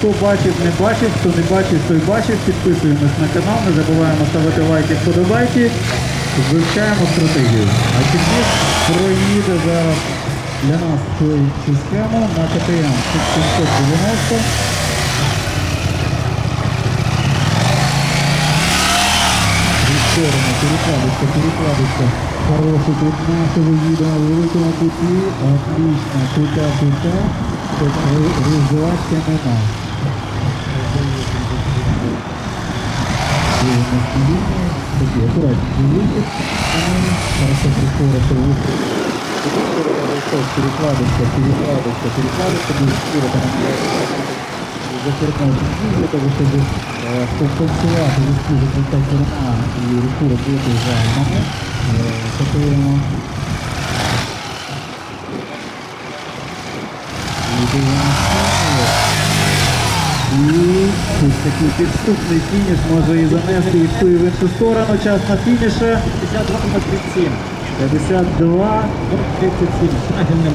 Хто бачив, не бачив, хто не бачив, той бачив, підписуємось на канал, не забуваємо ставити лайки, вподобайки, вивчаємо стратегію. А Чекіс проїде зараз для нас цю, схему на КТМ 790. сторону, перекладочка, перекладочка. Хороший тут вида на великому пути. Отлично, крута, крута. Тут рызывать нема. Такі. Хорошо прискорився вихід. Перекладочка, перекладочка, перекладочка. Будет там зачерпнути для того, е, різку закриття керма і руку робити загальному. Готуємо. І дивимося. І тут такий підступний фініш може і занести і в ту і в іншу сторону. Час на фініше. 52 на 37. 52. 37. Правильно.